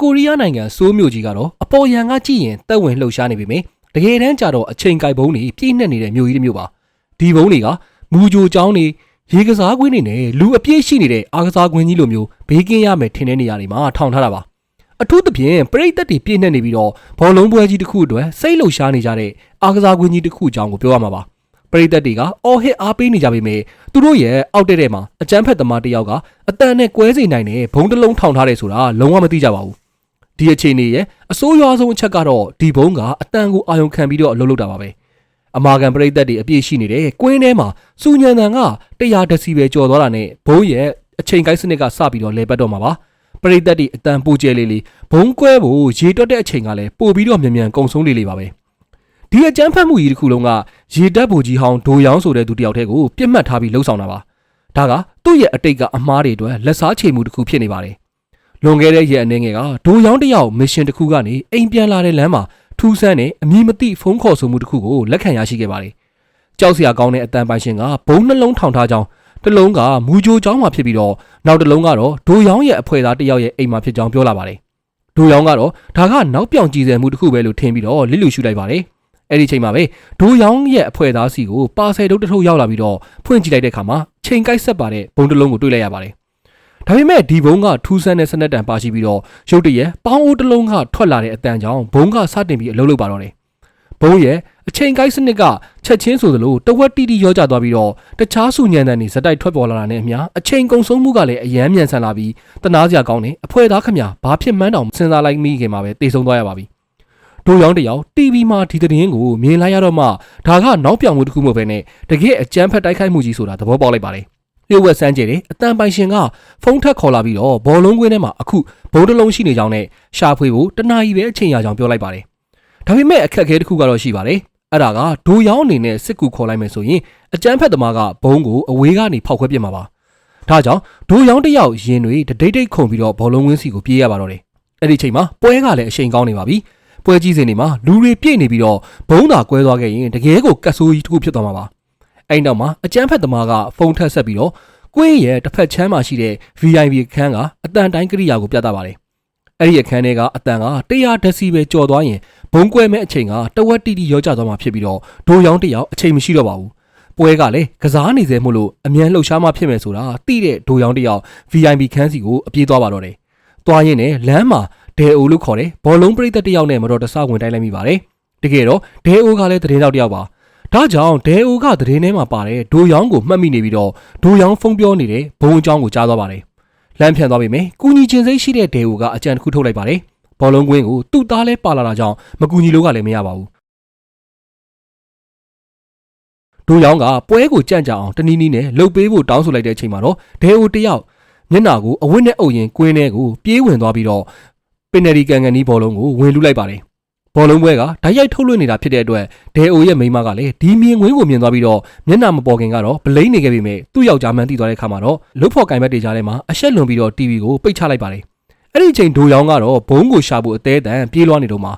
ကိုရီးယားနိုင်ငံဆိုးမြို့ကြီးကတော့အပေါ်ယံကကြည့်ရင်တက်ဝင်လှုပ်ရှားနေပေမယ့်တကယ်တမ်းကျတော့အချိန်ကြိုက်ဘုံတွေပြည့်နှက်နေတဲ့မြို့ကြီးတစ်မြို့ပါဒီဘုံတွေကမူဂျိုကျောင်းတွေရေကစားကွင်းတွေနဲ့လူအပြည့်ရှိနေတဲ့အားကစားကွင်းကြီးလိုမျိုးဘေးကင်းရမယ်ထင်တဲ့နေရာတွေမှာထောင်ထားတာပါအထူးသဖြင့်ပရိသတ်တွေပြည့်နှက်နေပြီးတော့ဘောလုံးပွဲကြီးတစ်ခုအတွက်စိတ်လှုပ်ရှားနေကြတဲ့အားကစားကွင်းကြီးတစ်ခုအကြောင်းကိုပြောရမှာပါပရိသတ်တွေကအော်ဟစ်အားပေးနေကြပေမယ့်သူတို့ရဲ့အောက်တဲ့ထဲမှာအကြမ်းဖက်သမားတစ်ယောက်ကအတန်နဲ့ကွဲစေနိုင်တဲ့ဘုံတစ်လုံးထောင်ထားတယ်ဆိုတာလုံးဝမသိကြပါဘူး ဒီအခြေအနေရဲ့အစိုးရဆုံးအချက်ကတော့ဒီဘုံကအတန်ကိုအာရုံခံပြီးတော့အလုပ်လုပ်တာပါပဲအမာကန်ပရိသတ်တွေအပြည့်ရှိနေတဲ့ကွင်းထဲမှာစူညံတန်က100ဒစီဘယ်ကျော်သွားတာနဲ့ဘုံရဲ့အချိန်ကိုက်စနစ်ကစပြီးတော့လဲပတ်တော့မှာပါပရိသတ်တွေအတန်ပိုကျဲလေးလေးဘုံကွဲဖို့ရေတွက်တဲ့အချိန်ကလည်းပို့ပြီးတော့မြန်မြန်ကုံဆုံးလေးလေးပါပဲဒီအကြမ်းဖက်မှုကြီးတစ်ခုလုံးကရေတက်ဘူကြီးဟောင်းဒိုယောင်းဆိုတဲ့သူတစ်ယောက်တည်းကိုပြစ်မှတ်ထားပြီးလှုပ်ဆောင်တာပါဒါကသူ့ရဲ့အတိတ်ကအမားတွေအတွက်လက်စားချေမှုတစ်ခုဖြစ်နေပါတယ် လွန်ခဲ့တဲ့ရက်အနေငယ်ကဒိုရောင်းတစ်ယောက်မစ်ရှင်တစ်ခုကနေအိမ်ပြန်လာတဲ့လမ်းမှာထူးဆန်းတဲ့အမည်မသိဖုန်းခေါ်ဆိုမှုတစ်ခုကိုလက်ခံရရှိခဲ့ပါတယ်။ကြောက်စရာကောင်းတဲ့အတန်ပိုင်ရှင်ကဘုံနှလုံးထောင်ထားကြောင်းတစ်လုံးကမူဂျိုကျောင်းမှာဖြစ်ပြီးတော့နောက်တစ်လုံးကတော့ဒိုရောင်းရဲ့အဖွဲသားတစ်ယောက်ရဲ့အိမ်မှာဖြစ်ကြောင်းပြောလာပါတယ်။ဒိုရောင်းကတော့ဒါကနောက်ပြောင်ကြည်စံမှုတစ်ခုပဲလို့ထင်ပြီးတော့လစ်လူရှုလိုက်ပါတယ်။အဲ့ဒီချိန်မှာပဲဒိုရောင်းရဲ့အဖွဲသားစီကိုပါဆယ်တုပ်တစ်ထုပ်ရောက်လာပြီးတော့ဖွင့်ကြည့်လိုက်တဲ့အခါမှာချိန်ကိုက်ဆက်ပါတဲ့ဘုံတစ်လုံးကိုတွေ့လိုက်ရပါတယ်။ ဒါပေမဲ့ဒီဘုံကထူးဆန်းတဲ့စနက်တံပါရှိပြီးတော့ရုတ်တရက်ပေါင်းအိုးတစ်လုံးကထွက်လာတဲ့အတန်ကြောင့်ဘုံကစတင်ပြီးအလုပ်လုပ်ပါတော့တယ်။ဘုံရဲ့အချိန်ကိုက်စနစ်ကချက်ချင်းဆိုသလိုတဝက်တီတီရောကြသွားပြီးတော့တခြားစုညံတန်တွေဇက်တိုက်ထွက်ပေါ်လာတာနဲ့အမျှအချိန်ကုန်ဆုံးမှုကလည်းအယမ်းမြန်ဆန်လာပြီးတနာစရာကောင်းတယ်အဖွဲသားခမဘာဖြစ်မှန်းတောင်စဉ်းစားလိုက်မိခင်မှာပဲတေဆုံးသွားရပါပြီ။တို့ရောင်းတယောက် TV မှာဒီသတင်းကိုမြင်လိုက်ရတော့မှဒါကနောက်ပြောင်မှုတစ်ခုမဟုတ်ဘဲနဲ့တကယ်အကြမ်းဖက်တိုက်ခိုက်မှုကြီးဆိုတာသဘောပေါက်လိုက်ပါတယ်။ လျှို့ဝှက်စမ်းကြည့်တယ်အတန်ပိုင်ရှင်ကဖုန်းထက်ခေါ်လာပြီးတော့ဘောလုံးကွင်းထဲမှာအခုဘုံတစ်လုံးရှိနေကြောင်းနဲ့ရှာဖွေဖို့တနာရီပဲအချိန်ရကြောင်းပြောလိုက်ပါတယ်။ဒါပေမဲ့အခက်အခဲတစ်ခုကတော့ရှိပါတယ်။အဲ့ဒါကဒိုရောင်းအနေနဲ့စစ်ကူခေါ်လိုက်မယ်ဆိုရင်အကြမ်းဖက်သမားကဘုံကိုအဝေးကနေဖောက်ခွဲပစ်မှာပါ။ဒါကြောင့်ဒိုရောင်းတစ်ယောက်ရင်တွေတဒိတ်ဒိတ်ခုန်ပြီးတော့ဘောလုံးကွင်းစီကိုပြေးရပါတော့တယ်။အဲ့ဒီချိန်မှာပွဲကလည်းအချိန်ကောင်းနေပါပြီ။ပွဲကြီးစဉ်တွေမှာလူတွေပြည့်နေပြီးတော့ဘုံသာကွဲသွားခဲ့ရင်တကယ်ကိုကတ်ဆိုးကြီးတစ်ခုဖြစ်သွားမှာပါ။ အဲ့နောက်မှာအကြမ်းဖက်သမားကဖုန်းထက်ဆက်ပြီးတော့ကွင်းရဲ့တစ်ဖက်ချမ်းမှာရှိတဲ့ VIP အခန်းကအတန်တိုင်းကိရိယာကိုပြသပါတယ်။အဲ့ဒီအခန်းထဲကအတန်က100ဒက်စီပဲကျော်သွားရင်ဘုံကွဲမဲ့အချိန်ကတဝက်တီတီရောကျသွားမှာဖြစ်ပြီးတော့ဒိုရောင်းတစ်ယောက်အချိန်မရှိတော့ပါဘူး။ပွဲကလည်းကစားနေစေမို့လို့အမြန်လှုပ်ရှားမှဖြစ်မယ်ဆိုတာသိတဲ့ဒိုရောင်းတစ်ယောက် VIP ခန်းစီကိုအပြေးသွားပါတော့တယ်။သွားရင်လည်းလမ်းမှာဒဲအိုလို့ခေါ်တယ်ဘောလုံးပရိသတ်တစ်ယောက်နဲ့မတော်တဆဝင်တိုက်လိုက်မိပါတယ်။တကယ်တော့ဒဲအိုကလည်းသတင်းတောက်တစ်ယောက်ပါ။ ဒါကြောင့်ဒဲအိုကသတင်းထဲမှာပါတယ်ဒိုယောင်းကိုမှတ်မိနေပြီးတော့ဒိုယောင်းဖုန်းပြောနေတဲ့ဘုံအကြောင်းကိုကြားသွားပါတယ်။လမ်းဖြန်သွားပြီမယ်။ကူညီခြင်းစိတ်ရှိတဲ့ဒဲအိုကအကြံတစ်ခုထုတ်လိုက်ပါတယ်။ဘောလုံးကွင်းကိုသူ့သားလဲပါလာတာကြောင့်မကူညီလို့ကလည်းမရပါဘူး။ဒိုယောင်းကပွဲကိုကြန့်ကြအောင်တနည်းနည်းနဲ့လှုပ်ပေးဖို့တောင်းဆိုလိုက်တဲ့အချိန်မှာတော့ဒဲအိုတယောက်မျက်နှာကိုအဝတ်နဲ့အုပ်ရင်ကွင်းထဲကိုပြေးဝင်သွားပြီးတော့ပင်နယ်ဒီကန်ကန်နီဘောလုံးကိုဝင်လူလိုက်ပါတယ်။ ဘောလုံးပွဲကဓာတ်ရိုက်ထုတ်လွှင့်နေတာဖြစ်တဲ့အတွက်ဒဲအိုရဲ့မိန်းမကလည်းဒီမြင်ကွင်းကိုမြင်သွားပြီးတော့မျက်နှာမပေါ်ခင်ကတော့ဗလိမ့်နေခဲ့ပြီမဲ့သူ့ယောက်ျားမှန်းသိသွားတဲ့အခါမှာတော့လုတ်ဖို့ကင်ဘက်တွေကြားထဲမှာအဆက်လွန်ပြီးတော့ TV ကိုပိတ်ချလိုက်ပါတယ်။အဲ့ဒီအချိန်ဒိုယောင်းကတော့ဘုံကိုရှာဖို့အသေးအတန်ပြေးလွှားနေတော့မှ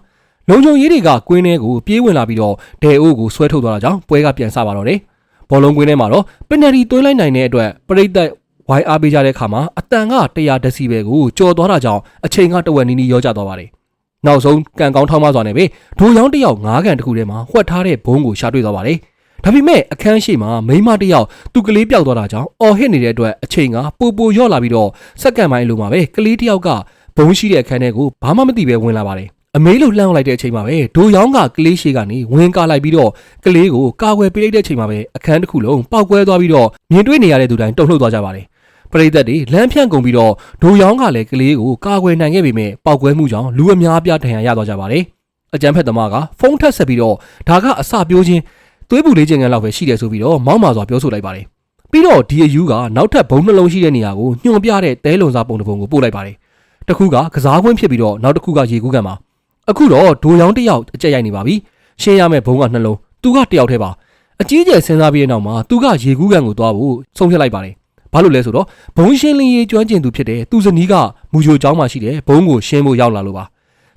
လုံခြုံရေးတွေကကွင်းထဲကိုပြေးဝင်လာပြီးတော့ဒဲအိုကိုဆွဲထုတ်သွားတာကြောင့်ပွဲကပြန်ဆပါတော့တယ်။ဘောလုံးကွင်းထဲမှာတော့ပင်နယ်တီသွင်းလိုက်နိုင်တဲ့အတွက်ပရိသတ်ဝိုင်းအားပေးကြတဲ့အခါမှာအတန်က100ဒက်စီဘယ်ကိုကျော်သွားတာကြောင့်အချိန်ကတဝက်နီးနီးရောကျသွားပါတယ်။ နောက်ဆုံးကန်ကောင်းထောင်းမစွာနဲ့ပဲဒိုရောင်းတစ်ယောက်ငါးကန်တစ်ခုထဲမှာဝှက်ထားတဲ့ဘုံကိုရှာတွေ့သွားပါတယ်။ဒါပေမဲ့အခန်းရှိမှာမိန်းမတစ်ယောက်သူ့ကလေးပျောက်သွားတာကြောင့်အော်ဟစ်နေတဲ့အတွက်အချိန်ကပိုပိုရော့လာပြီးတော့စက္ကန့်ပိုင်းအလိုမှာပဲကလေးတစ်ယောက်ကဘုံရှိတဲ့အခန်းထဲကိုဘာမှမသိပဲဝင်လာပါတယ်။အမေးလို့လှမ်းလိုက်တဲ့အချိန်မှာပဲဒိုရောင်းကကလေးရှိကနေဝင်ကာလိုက်ပြီးတော့ကလေးကိုကာကွယ်ပေးလိုက်တဲ့အချိန်မှာပဲအခန်းတစ်ခုလုံးပောက်ကွဲသွားပြီးတော့မြင်တွေ့နေရတဲ့သူတိုင်းတုန်လှုပ်သွားကြပါတယ်။ ပရိသတ်တွေလမ်းဖြန့်ကုန်ပြီးတော့ဒိုရောင်းကလည်းကလေးကိုကာကွယ်နိုင်ခဲ့ပေမဲ့ပောက်ကွဲမှုကြောင့်လူအများအပြားဒဏ်ရာရသွားကြပါတယ်။အကြမ်းဖက်သမားကဖုန်းထက်ဆက်ပြီးတော့ဒါကအစပြိုးချင်းသွေးပူလေးချင်းကန်လောက်ပဲရှိတယ်ဆိုပြီးတော့မောက်မာစွာပြောဆိုလိုက်ပါတယ်။ပြီးတော့ဒီအယူကနောက်ထပ်ဘုံနှလုံးရှိတဲ့နေရာကိုညွှန်ပြတဲ့တဲလုံစားပုံတစ်ပုံကိုပို့လိုက်ပါတယ်။တစ်ခုကကစားကွင်းဖြစ်ပြီးတော့နောက်တစ်ခုကရေကူးကန်ပါ။အခုတော့ဒိုရောင်းတစ်ယောက်အကြက်ရိုက်နေပါပြီ။ရှင်းရမယ့်ဘုံကနှလုံးသူကတစ်ယောက်တည်းပါ။အကြီးကျယ်စဉ်းစားပြီးတဲ့နောက်မှာသူကရေကူးကန်ကိုသွားဖို့ဆုံးဖြတ်လိုက်ပါတယ်။ ဘာလို့လဲဆိုတော့ဘုံရှင်းလင်းရေးကျွမ်းကျင်သူဖြစ်တဲ့သူဇနီးကမူဂျိုကျောင်းမှာရှိတဲ့ဘုံကိုရှင်းဖို့ရောက်လာလို့ပါ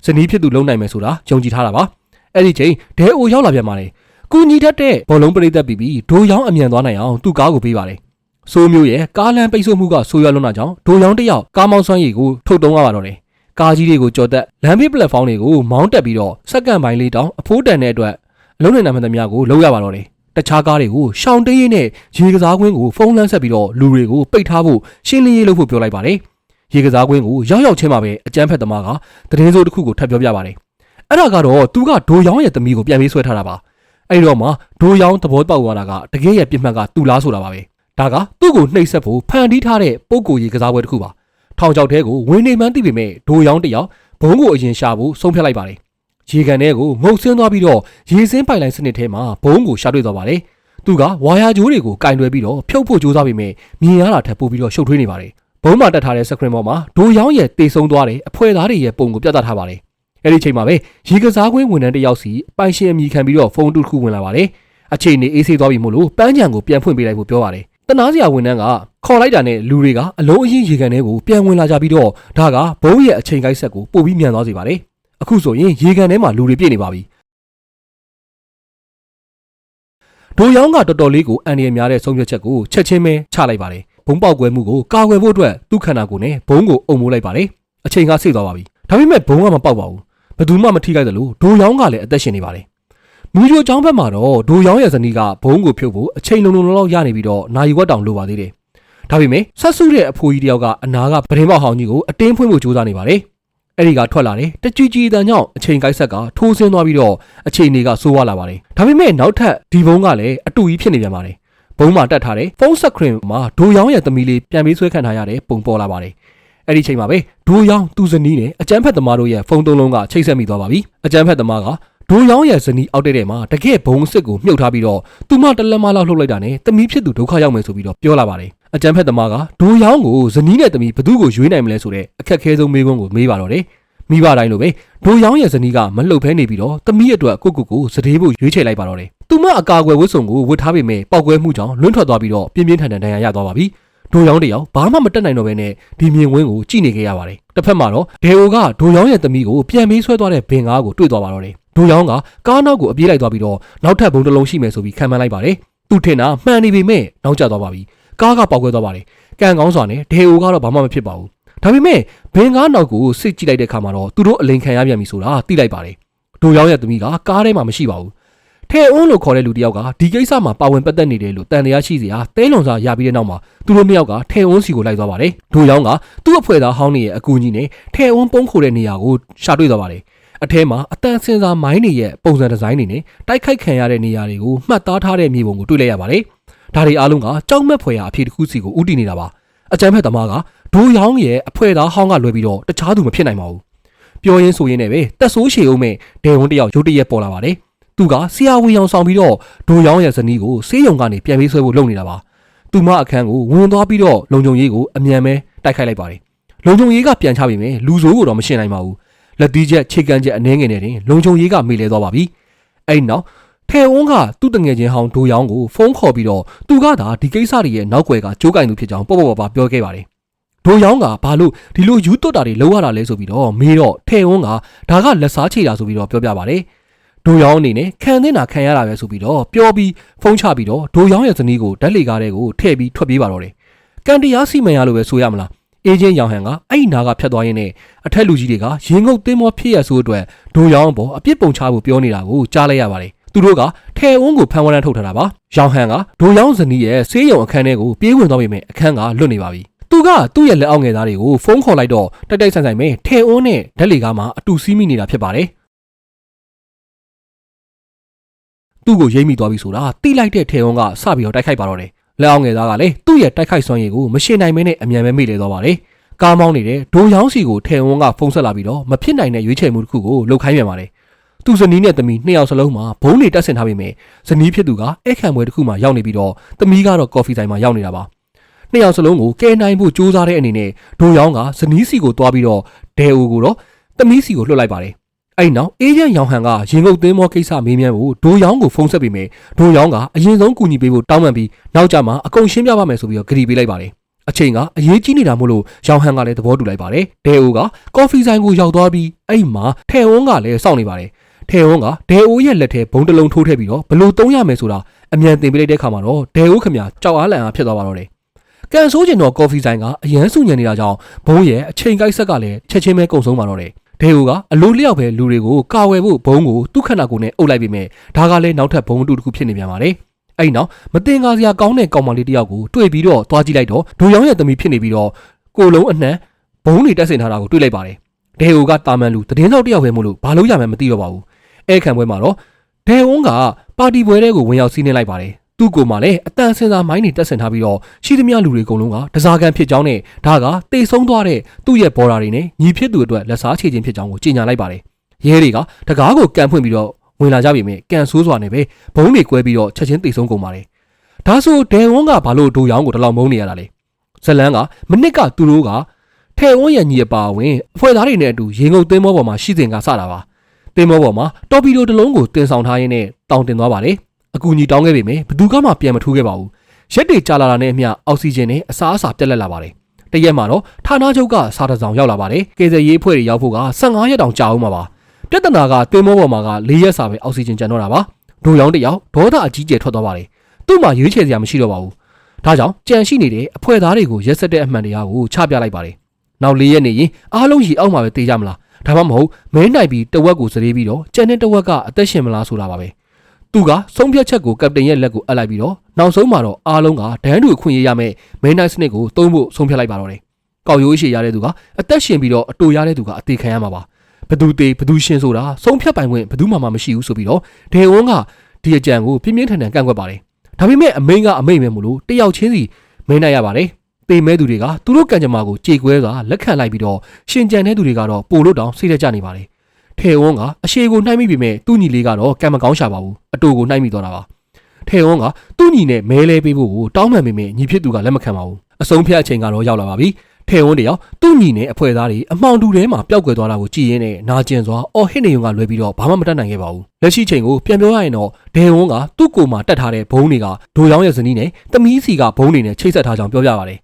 ဇနီးဖြစ်သူလုံနိုင်မယ်ဆိုတာယုံကြည်ထားတာပါအဲ့ဒီချိန်ဒဲအိုရောက်လာပြန်ပါတယ်ကူညီတတ်တဲ့ဘောလုံးပရိသတ်ပြီးပြီးဒိုရောင်းအမြန်သွားနိုင်အောင်သူ့ကားကိုပေးပါတယ်ဆိုးမျိုးရဲ့ကားလမ်းပိတ်ဆို့မှုကဆိုးရွားလွန်းတာကြောင့်ဒိုရောင်းတစ်ယောက်ကားမောင်းဆွမ်းရည်ကိုထုတ်တုံးရပါတော့တယ်ကားကြီးတွေကိုကြော်တက်လမ်းဘေးပလက်ဖောင်းတွေကိုမောင်းတက်ပြီးတော့စက္ကန့်ပိုင်းလေးတောင်အဖိုးတန်တဲ့အတွက်အလုံးနိုင်နာမှန်သမျှကိုလုံးရပါတော့တယ် တခြားကားတွေကိုရှောင်းတင်းရင်းနဲ့ရေကစားကွင်းကိုဖုံးလန်းဆက်ပြီးတော့လူတွေကိုပိတ်ထားဖို့ရှင်းလင်းရေးလုပ်ဖို့ပြောလိုက်ပါတယ်ရေကစားကွင်းကိုရောက်ရောက်ချင်းမှာပဲအကြမ်းဖက်သမားကသတင်းစိုးတစ်ခုကိုထပ်ပြောပြပါတယ်အဲ့ဒါကတော့သူကဒိုရောင်းရဲ့သမီးကိုပြန်ပေးဆွဲထားတာပါအဲ့တော့မှဒိုရောင်းသဘောပေါက်သွားတာကတကယ်ရဲ့ပြစ်မှတ်ကသူလားဆိုတာပါပဲဒါကသူ့ကိုနှိပ်စက်ဖို့ဖန်တီးထားတဲ့ပုံကိုရေကစားပွဲတစ်ခုပါထောင်ချောက်ထဲကိုဝင်နေမှန်းသိပေမဲ့ဒိုရောင်းတစ်ယောက်ဘုံကိုအရင်ရှာဖို့ဆုံးဖြတ်လိုက်ပါတယ် ရေကန်ထဲကိုငုံဆင်းသွားပြီးတော့ရေစင်းပိုင်လိုင်းစနစ်ထဲမှာဘုံကိုရှာတွေ့သွားပါတယ်သူကဝါယာကြိုးတွေကိုကင်တွယ်ပြီးတော့ဖြုတ်ဖို့ကြိုးစားပေမဲ့မြင်ရတာထပ်ပို့ပြီးတော့ရှုပ်ထွေးနေပါတယ်ဘုံမှာတက်ထားတဲ့စခရင်ပေါ်မှာဒိုရောင်းရဲ့တေဆုံးသွားတဲ့အဖွဲသားတွေရဲ့ပုံကိုပြသထားပါတယ်အဲ့ဒီချိန်မှာပဲရေကစားကွင်းဝန်ထမ်းတစ်ယောက်စီပိုင်ရှင်အမိခံပြီးတော့ဖုန်းတစ်ခုဝင်လာပါတယ်အချိန်နေအေးဆေးသွားပြီမို့လို့ပန်းချံကိုပြန်ဖွင့်ပေးလိုက်ဖို့ပြောပါတယ်တနာစရာဝန်ထမ်းကခေါ်လိုက်တာနဲ့လူတွေကအလုံးအရင်ရေကန်ထဲကိုပြန်ဝင်လာကြပြီးတော့ဒါကဘုံရဲ့အချိန်ကိုက်ဆက်ကိုပို့ပြီးမြန်သွားစေပါတယ် အခုဆိုရင်ရေကန်ထဲမှာလူတွေပြည့်နေပါပြီဒိုရောင်းကတော်တော်လေးကိုအန်ရများတဲ့ဆုံးဖြတ်ချက်ကိုချက်ချင်းပဲချလိုက်ပါတယ်ဘုံပေါက်ကွဲမှုကိုကာကွယ်ဖို့အတွက်သူ့ခန္ဓာကိုယ်နဲ့ဘုံကိုအုံမိုးလိုက်ပါတယ်အချိန်ကဆိတ်သွားပါပြီဒါပေမဲ့ဘုံကမပေါက်ပါဘူးဘယ်သူမှမထိခိုက်သလိုဒိုရောင်းကလည်းအသက်ရှင်နေပါတယ်မူဂျိုကျောင်းဘက်မှာတော့ဒိုရောင်းရဲ့ဇနီးကဘုံကိုဖြုတ်ဖို့အချိန်လုံးလုံးလောက်ရနေပြီးတော့နိုင်ဝက်တောင်လိုပါသေးတယ်ဒါပေမဲ့ဆက်စုတဲ့အဖိုးကြီးတယောက်ကအနာကပဒင်းပေါက်ဟောင်းကြီးကိုအတင်းဖွင့်ဖို့ကြိုးစားနေပါတယ် အဲ့ဒီကထွက်လာတယ်တကြွကြည်တန်ကြောင့်အချိန်ကိုက်ဆက်ကထိုးဆင်းသွားပြီးတော့အချိန်တွေကစိုးဝါလာပါတယ်ဒါပေမဲ့နောက်ထပ်ဒီဘုံကလည်းအတူကြီးဖြစ်နေပြန်ပါတယ်ဘုံမှာတက်ထားတဲ့ဖုန်းဆက်ခရင်မှာဒိုရောင်းရဲ့သမီးလေးပြန်ပြီးဆွဲခံထားရတဲ့ပုံပေါ်လာပါတယ်အဲ့ဒီချိန်မှာပဲဒိုရောင်းသူ့ဇနီးနဲ့အကျန်းဖက်သမားတို့ရဲ့ဖုန်းသုံးလုံးကချိတ်ဆက်မိသွားပါပြီအကျန်းဖက်သမားကဒိုရောင်းရဲ့ဇနီးအောက်တဲ့ထဲမှာတကယ်ဘုံစစ်ကိုမြုပ်ထားပြီးတော့သူမတလက်မလောက်လှုပ်လိုက်တာနဲ့သမီးဖြစ်သူဒုက္ခရောက်မယ်ဆိုပြီးတော့ပြောလာပါတယ် အကျန်းဖက်သမားကဒိုရောင်းကိုဇနီးနဲ့သမီးဘသူ့ကိုရွေးနိုင်မလဲဆိုတဲ့အခက်အခဲဆုံးမေးခွန်းကိုမေးပါတော့တယ်မိဘတိုင်းလိုပဲဒိုရောင်းရဲ့ဇနီးကမလှုပ်ဖဲနေပြီးတော့သမီးအတွက်ကိုကိုကိုစတေးဖို့ရွေးချယ်လိုက်ပါတော့တယ်သူမအကာအကွယ်ဝတ်စုံကိုဝတ်ထားပေမဲ့ပောက်ကွဲမှုကြောင့်လွန့်ထွက်သွားပြီးတော့ပြင်းပြင်းထန်ထန်ဒဏ်ရာရသွားပါပြီဒိုရောင်းတယောက်ဘာမှမတက်နိုင်တော့ဘဲနဲ့ဒီမြင်ကွင်းကိုကြည့်နေခဲ့ရပါတယ်တစ်ဖက်မှာတော့ဒေအိုကဒိုရောင်းရဲ့သမီးကိုပြန်မေးဆွဲသွားတဲ့ဘင်ကားကိုတွေ့သွားပါတော့တယ်ဒိုရောင်းကကားနောက်ကိုအပြေးလိုက်သွားပြီးတော့နောက်ထပ်ဘုံတစ်လုံးရှိမယ်ဆိုပြီးခံမှန်းလိုက်ပါတယ်သူထင်တာမှန်နေပေမဲ့နောက်ကျသွားပါပြီ ကားကပေါက်ကွဲသွားပါတယ်ကံကောင်းစွာနဲ့ဒေအိုကတော့ဘာမှမဖြစ်ပါဘူးဒါပေမဲ့ဘင်ကားနောက်ကိုစစ်ကြည့်လိုက်တဲ့အခါမှာတော့သူတို့အလိန်ခံရပြန်ပြီဆိုတာသိလိုက်ပါတယ်ဒိုရောင်းရဲ့သမီးကကားထဲမှာမရှိပါဘူးထဲအုံးလို့ခေါ်တဲ့လူတစ်ယောက်ကဒီကိစ္စမှာပါဝင်ပတ်သက်နေတယ်လို့တန်တရားရှိစရာတဲလွန်စာရပြီးတဲ့နောက်မှာသူတို့နှစ်ယောက်ကထဲအုံးစီကိုလိုက်သွားပါတယ်ဒိုရောင်းကသူ့အဖွဲ့သားဟောင်းနေရဲ့အကူအညီနဲ့ထဲအုံးပုံးခိုတဲ့နေရာကိုရှာတွေ့သွားပါတယ်အထဲမှာအတန်စင်စာမိုင်းတွေရဲ့ပုံစံဒီဇိုင်းတွေနဲ့တိုက်ခိုက်ခံရတဲ့နေရာတွေကိုမှတ်သားထားတဲ့မြေပုံကိုတွေ့လိုက်ရပါတယ် ဒါတွေအားလုံးကကြောက်မက်ဖွယ်ရာအဖြစ်တစ်ခုစီကိုဥတည်နေတာပါအကြမ်းဖက်သမားကဒိုရောင်းရဲ့အဖွဲ့သားဟောင်းကလွယ်ပြီးတော့တခြားသူမဖြစ်နိုင်ပါဘူးပြောရင်းဆိုရင်းနဲ့ပဲတက်ဆိုးရှည်အောင်မဲ့ဒေဝွန်တယောက်ရုတ်တရက်ပေါ်လာပါတယ်သူကဆရာဝန်ရောင်ဆောင်ပြီးတော့ဒိုရောင်းရဲ့ဇနီးကိုဆေးရုံကနေပြန်ပေးဆွဲဖို့လုပ်နေတာပါသူမအခန်းကိုဝင်သွားပြီးတော့လုံခြုံရေးကိုအမြန်ပဲတိုက်ခိုက်လိုက်ပါတယ်လုံခြုံရေးကပြန်ချပြီမယ်လူဆိုးကိုတော့မရှင်းနိုင်ပါဘူးလက်သီးချက်ခြေကမ်းချက်အနှဲငယ်နဲ့တင်လုံခြုံရေးကမေ့လဲသွားပါပြီအဲ့နောက် ထဲဝန်းကသူ့တငယ်ချင်းဟောင်းဒိုရောင်းကိုဖုန်းခေါ်ပြီးတော့သူကသာဒီကိစ္စတွေရဲ့နောက်ွယ်ကကြိုးကင်သူဖြစ်ကြောင်းပေါ့ပေါ့ပါပြောခဲ့ပါတယ်ဒိုရောင်းကဘာလို့ဒီလိုယူတွတ်တာတွေလောက်ရတာလဲဆိုပြီးတော့မေးတော့ထဲဝန်းကဒါကလက်စားချေတာဆိုပြီးတော့ပြောပြပါတယ်ဒိုရောင်းအနေနဲ့ခံတင်တာခံရတာပဲဆိုပြီးတော့ပြောပြီးဖုန်းချပြီးတော့ဒိုရောင်းရဲ့ဇနီးကိုဓာတ်လေကားတဲ့ကိုထည့်ပြီးထွက်ပြေးပါတော့တယ်ကန်တရားစီမံရလို့ပဲဆိုရမလားအေဂျင့်ရောင်ဟန်ကအဲ့ဒီနာကဖြတ်သွားရင်းနဲ့အထက်လူကြီးတွေကရင်ငုတ်သင်းမောဖြစ်ရဆိုအတွက်ဒိုရောင်းပေါ်အပြစ်ပုံချဖို့ပြောနေတာကိုကြားလိုက်ရပါတယ် သူတို့ကထဲဝန်းကိုဖမ်းဝရမ်းထုတ်ထားတာပါရောင်ဟန်ကဒိုရောင်းဇနီးရဲ့ဆေးရုံအခန်းထဲကိုပြေးဝင်သွားပြီမဲ့အခန်းကလွတ်နေပါပြီသူကသူ့ရဲ့လက်အောက်ငယ်သားတွေကိုဖုန်းခေါ်လိုက်တော့တိုက်တိုက်ဆိုင်ဆိုင်ပဲထဲဝန်းနဲ့ဓာတ်လေကားမှာအတူစီးမိနေတာဖြစ်ပါတယ်သူ့ကိုရိမ့်မိသွားပြီဆိုတာတိလိုက်တဲ့ထဲဝန်းကစပြီးတော့တိုက်ခိုက်ပါတော့တယ်လက်အောင်ငယ်သားကလည်းသူ့ရဲ့တိုက်ခိုက်စွမ်းရည်ကိုမရှင်းနိုင်မင်းနဲ့အမြန်ပဲမေ့လေသွားပါတယ်။ကားမောင်းနေတဲ့ဒိုရောင်းစီကိုထဲဝန်းကဖုံးဆက်လာပြီးတော့မဖြစ်နိုင်တဲ့ရွေးချယ်မှုတစ်ခုကိုလှုပ်ခိုင်းပြန်ပါတယ်။ သူ့ဇနီးနဲ့သမီးနှစ်ယောက်စလုံးမှာဘုံတွေတက်ဆင်ထားပေမဲ့ဇနီးဖြစ်သူကအခမ်းပွဲတစ်ခုမှရောက်နေပြီးတော့သမီးကတော့ကော်ဖီဆိုင်မှာရောက်နေတာပါ။နှစ်ယောက်စလုံးကိုကဲနိုင်ဖို့စူးစမ်းတဲ့အနေနဲ့ဒိုရောင်းကဇနီးစီကိုတွားပြီးတော့ဒဲအိုကိုတော့သမီးစီကိုလွှတ်လိုက်ပါတယ်။အဲ့နောက်အေဂျင့်ရောင်ဟန်ကရင်ငုတ်သင်းမောကိစ္စမေးမြန်းဖို့ဒိုရောင်းကိုဖုန်းဆက်ပြီးမယ်ဒိုရောင်းကအရင်ဆုံးကူညီပေးဖို့တောင်းပန်ပြီးနောက်ကြမှာအကုန်ရှင်းပြပါမယ်ဆိုပြီးတော့ဂရီပေးလိုက်ပါတယ်အချိန်ကအရေးကြီးနေတာမို့လို့ရောင်ဟန်ကလည်းသဘောတူလိုက်ပါတယ်ဒဲအိုကကော်ဖီဆိုင်ကိုရောက်သွားပြီးအဲ့မှာထဲဝန်းကလည်းစောင့်နေပါတယ် ထဲဝန်းကဒဲအိုရဲ့လက်ထဲဘုံတစ်လုံးထိုးထည့်ပြီးတော့ဘလို့သုံးရမယ်ဆိုတာအမြန်သင်ပေးလိုက်တဲ့ခါမှာတော့ဒဲအိုခမကြောက်အားလန့်အားဖြစ်သွားပါတော့တယ်ကန်ဆိုးကျင်တော့ကော်ဖီဆိုင်ကအရန်စုညံနေတာကြောင့်ဘုံရဲ့အချိန်ကိုက်ဆက်ကလည်းချက်ချင်းပဲကုံဆုံးပါတော့တယ်ဒေဟိုကအလိုလျောက်ပဲလူတွေကိုကာဝယ်ဖို့ဘုံကိုသူ့ခန္ဓာကိုယ်နဲ့အုပ်လိုက်ပြီးမြဲဒါကလည်းနောက်ထပ်ဘုံအတူတစ်ခုဖြစ်နေပြန်ပါတယ်အဲ့နောက်မတင်ကားစရာကောင်းတဲ့ကောင်မလေးတစ်ယောက်ကိုတွေ့ပြီးတော့သွားကြည့်လိုက်တော့ဒိုရောင်ရဲ့သမီးဖြစ်နေပြီးတော့ကိုယ်လုံးအနှံဘုံတွေတက်ဆင်ထားတာကိုတွေ့လိုက်ပါတယ်ဒေဟိုကတာမန်လူသတင်းထောက်တစ်ယောက်ပဲမို့လို့ဘာလို့ရမှန်းမသိတော့ပါဘူး အဲခံပွဲမှာတော့ဒေဝွန်းကပါတီပွဲတွေကိုဝင်ရောက်စီးနှင်းလိုက်ပါတယ်သူ့ကိုယ်မှလည်းအတန်စင်စာမိုင်းတွေတက်ဆင်ထားပြီးတော့ရှိသမျှလူတွေအကုန်လုံးကတစားကန်ဖြစ်ကြောင်းနဲ့ဒါကတိတ်ဆုံးသွားတဲ့သူ့ရဲ့ဘော်ဒါတွေနဲ့ညီဖြစ်သူအတွက်လက်စားချေခြင်းဖြစ်ကြောင်းကိုကြေညာလိုက်ပါတယ်ရဲတွေကတကားကိုကန်ဖွင့်ပြီးတော့ဝင်လာကြပြီမဲ့ကန်ဆိုးစွာနဲ့ပဲဘုံတွေကွဲပြီးတော့ချက်ချင်းတိတ်ဆုံးကုန်ပါတယ်ဒါဆိုဒယ်ဝွန်းကဘာလို့ဒိုရောင်းကိုတလောက်မုန်းနေရတာလဲဇလန်းကမနစ်ကသူတို့ကထဲဝန်းရညီအပါဝင်အဖွဲ့သားတွေနဲ့အတူရေငုပ်သင်းမောပေါ်မှာရှိစဉ်ကစတာပါ သင်းမောပေါ်မှာတော်ပီဒိုတစ်လုံးကိုတင်ဆောင်ထားရင်းနဲ့တောင်တင်သွားပါတယ်အကူကြီးတောင်းခဲ့ပေမဲ့ဘသူကမှပြန်မထိုးခဲ့ပါဘူးရက်တွေကြာလာတာနဲ့အမျှအောက်ဆီဂျင်နဲ့အစားအစာပြတ်လက်လာပါတယ်တရက်မှာတော့ဌာနချုပ်ကစားတစောင်ရောက်လာပါတယ်ကယ်ဆယ်ရေးအဖွဲ့တွေရောက်ဖို့က15ရက်တောင်ကြာအောင်မှာပါပြဿနာကသင်းမောပေါ်မှာက4ရက်စာပဲအောက်ဆီဂျင်ကျန်တော့တာပါဒိုရောင်းတစ်ယောက်ဒေါသအကြီးကျယ်ထွက်သွားပါတယ်သူ့မှာရွေးချယ်စရာမရှိတော့ပါဘူးဒါကြောင့်ကြံရှိနေတဲ့အဖွဲ့သားတွေကိုရက်ဆက်တဲ့အမှန်တရားကိုချပြလိုက်ပါတယ်နောက်၄ရက်နေရင်အားလုံးရီအောက်မှာပဲတေးကြမလား ဒါမှမဟုတ်မဲနိုင်ပြီးတဝက်ကိုစရေးပြီးတော့ကြံတဲ့တဝက်ကအသက်ရှင်မလားဆိုတာပါပဲသူကဆုံးဖြတ်ချက်ကိုကပတိန်ရဲ့လက်ကိုအပ်လိုက်ပြီးတော့နောက်ဆုံးမှာတော့အားလုံးကဒန်းတူခွင့်ရရမယ်မဲနိုင်စနစ်ကိုသုံးဖို့ဆုံးဖြတ်လိုက်ပါတော့တယ်ကောက်ရိုးရှိရတဲ့သူကအသက်ရှင်ပြီးတော့အတူရတဲ့သူကအသေးခံရမှာပါဘသူသေးဘသူရှင်ဆိုတာဆုံးဖြတ်ပိုင်ခွင့်ဘသူမှမမရှိဘူးဆိုပြီးတော့ဒေဝန်းကဒီအကြံကိုပြင်းပြင်းထန်ထန်ကန့်ကွက်ပါတယ်ဒါပေမဲ့အမိန်ကအမိန်ပဲမလို့တယောက်ချင်းစီမင်းနိုင်ရပါတယ် ပေမဲသူတွေကသူတို့ကံကြမ္မာကိုကြေကွဲစွာလက်ခံလိုက်ပြီးတော့ရှင်ကြံတဲ့သူတွေကတော့ပို့လို့တောင်စိတ်သက်ကြနေပါတယ်ထေဝန်းကအရှိကိုနှိုက်မိပြီမဲ့သူ့ညီလေးကတော့ကံမကောင်းရှာပါဘူးအတူကိုနှိုက်မိသွားတာပါထေဝန်းကသူ့ညီနဲ့မဲလဲပေးဖို့ကိုတောင်းပန်ပေမဲ့ညီဖြစ်သူကလက်မခံပါဘူးအဆုံးဖြတ်အချိန်ကတော့ရောက်လာပါပြီထေဝန်းတယောက်သူ့ညီနဲ့အဖွဲ့သားတွေအမှောင်တူထဲမှာပျောက်ကွယ်သွားတာကိုကြည်ရင်းနဲ့နာကျင်စွာအော်ဟစ်နေုံကလွဲပြီးတော့ဘာမှမတတ်နိုင်ခဲ့ပါဘူးလက်ရှိချိန်ကိုပြန်ပြောရရင်တော့ဒေဝန်းကသူ့ကိုယ်မှာတက်ထားတဲ့ဘုံတွေကဒိုရောင်းရဲ့ဇနီးနဲ့တမီးစီကဘုံတွေနဲ့ချိတ်ဆက်ထားကြောင်းပြောပြပါတယ်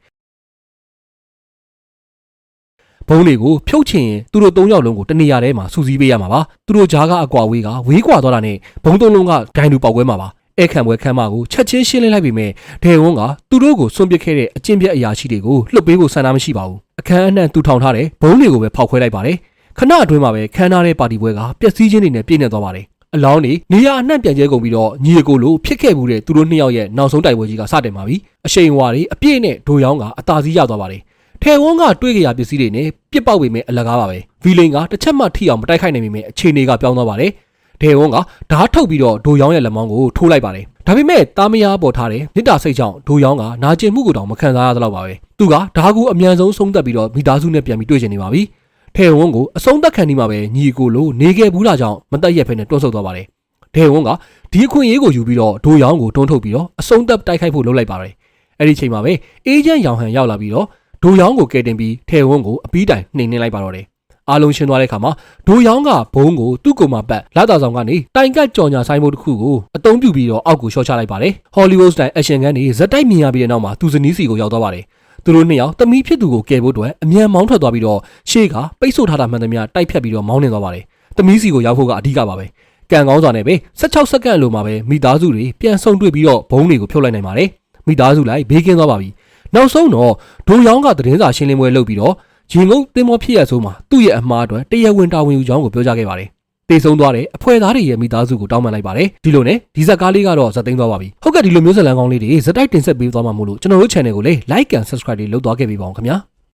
ဘုံတွေကိုဖြုတ်ချင်ရင်သူတို့၃ယောက်လုံးကိုတနေရာထဲမှာစူးစီးပေးရမှာပါသူတို့ဂျားကအကွာဝေးကဝေးကွာသွားတာနဲ့ဘုံသုံးလုံးကဒိုင်လူပေါက်ကွဲမှာပါအဲခံပွဲခမ်းမကိုချက်ချင်းရှင်းလင်းလိုက်ပြီမဲ့ဒေဝန်းကသူတို့ကိုစွန့်ပစ်ခဲ့တဲ့အကျင့်ပြတ်အရာရှိတွေကိုလှုပ်ပေးဖို့ဆန္ဒမရှိပါဘူးအခမ်းအနှံ့တူထောင်ထားတဲ့ဘုံတွေကိုပဲဖောက်ခွဲလိုက်ပါတယ်ခဏအတွင်းမှာပဲခမ်းနားတဲ့ပါတီပွဲကပျက်စီးခြင်းတွေနဲ့ပြည့်နေသွားပါတယ်အလောင်းနေနေရအနှံ့ပြန်ကျဲကုန်ပြီးတော့ညီအကိုလိုဖြစ်ခဲ့မှုတဲ့သူတို့နှစ်ယောက်ရဲ့နောက်ဆုံးတိုက်ပွဲကြီးကစတင်ပါပြီအရှိန်အဝါတွေအပြည့်နဲ့ဒိုရောင်းကအသာစီးရသွားပါတယ် ထဲဝန်းကတွေးကြရပစ္စည်းတွေနဲ့ပြစ်ပေါက်ပေမဲ့အလကားပါပဲဗီလင်ကတစ်ချက်မှထိအောင်မတိုက်ခိုက်နိုင်ပေမဲ့အခြေအနေကပြောင်းသွားပါတယ်ဒေဝန်းကဓာတ်ထုတ်ပြီးတော့ဒိုရောင်းရဲ့လက်မောင်းကိုထိုးလိုက်ပါတယ်ဒါပေမဲ့တာမယာပေါ်ထားတဲ့မြစ်တာစိတ်ကြောင့်ဒိုရောင်းကနာကျင်မှုကိုတောင်မခံစားရသလောက်ပါပဲသူကဓာတ်ကူအမြန်ဆုံးဆုံးသက်ပြီးတော့မိသားစုနဲ့ပြန်ပြီးတွေ့ချင်နေပါပြီထဲဝန်းကိုအဆုံးသက်ခံနေမှာပဲညီကိုလိုနေခဲ့ဘူးတာကြောင့်မတက်ရက်ဖဲနဲ့တွန်းဆုတ်သွားပါတယ်ဒေဝန်းကဒီအခွင့်အရေးကိုယူပြီးတော့ဒိုရောင်းကိုတွန်းထုတ်ပြီးတော့အဆုံးသက်တိုက်ခိုက်ဖို့လုပ်လိုက်ပါတယ်အဲ့ဒီချိန်မှာပဲအေဂျင့်ရောင်ဟန်ရောက်လာပြီးတော့ ဒိုရောင်းကိုကဲတင်ပြီးထဲဝန်းကိုအပီးတိုင်နှိမ်နှင်းလိုက်ပါတော့တယ်အားလုံးရှင်းသွားတဲ့အခါမှာဒိုရောင်းကဘုံကိုသူ့ကိုယ်မှာပတ်လာတာဆောင်ကနေတိုင်ကတ်ကြော်ညာဆိုင်မှုတစ်ခုကိုအသုံးပြုပြီးတော့အောက်ကိုရှော့ချလိုက်ပါတယ်ဟောလိဝုဒ်စတိုင်အရှင်ကန်တွေဇက်တိုက်မြင်ရပြီးတဲ့နောက်မှာသူဇနီးစီကိုရောက်သွားပါတယ်သူတို့နှစ်ယောက်တမီးဖြစ်သူကိုကယ်ဖို့အတွက်အမြန်မောင်းထွက်သွားပြီးတော့ရှေ့ကပိတ်ဆို့ထားတာမှန်သမျှတိုက်ဖြတ်ပြီးတော့မောင်းနေသွားပါတယ်တမီးစီကိုရောက်ဖို့ကအဓိကပါပဲကံကောင်းစွာနဲ့ပဲ16စက္ကန့်လိုမှာပဲမိသားစုတွေပြန်ဆုံတွေ့ပြီးတော့ဘုံတွေကိုဖြုတ်လိုက်နိုင်ပါတယ်မိသားစုလိုက်ဘေးကင်းသွားပါပြီ နောက်ဆုံးတော့ဒိုရောင်းကသတင်းစာရှင်းလင်းပွဲလုပ်ပြီးတော့ရင်ငုံသင်္ဘောဖြစ်ရဆိုမှာသူ့ရဲ့အမှားအတွက်တရားဝင်တာဝန်ယူကြောင်းကိုပြောကြားခဲ့ပါတယ်။တေဆုံးသွားတဲ့အဖွဲ့သားတွေရဲ့မိသားစုကိုတောင်းပန်လိုက်ပါတယ်။ဒီလိုနဲ့ဒီဇက်ကားလေးကတော့ဇက်သိမ်းသွားပါပြီ။ဟုတ်ကဲ့ဒီလိုမျိုးဇက်လန်ကောင်းလေးတွေဇက်တိုက်တင်ဆက်ပေးသွားမှာမို့လို့ကျွန်တော်တို့ channel ကိုလည်း like and subscribe တွေလုပ်သွားခဲ့ပေးပါအောင်ခင်ဗျာ။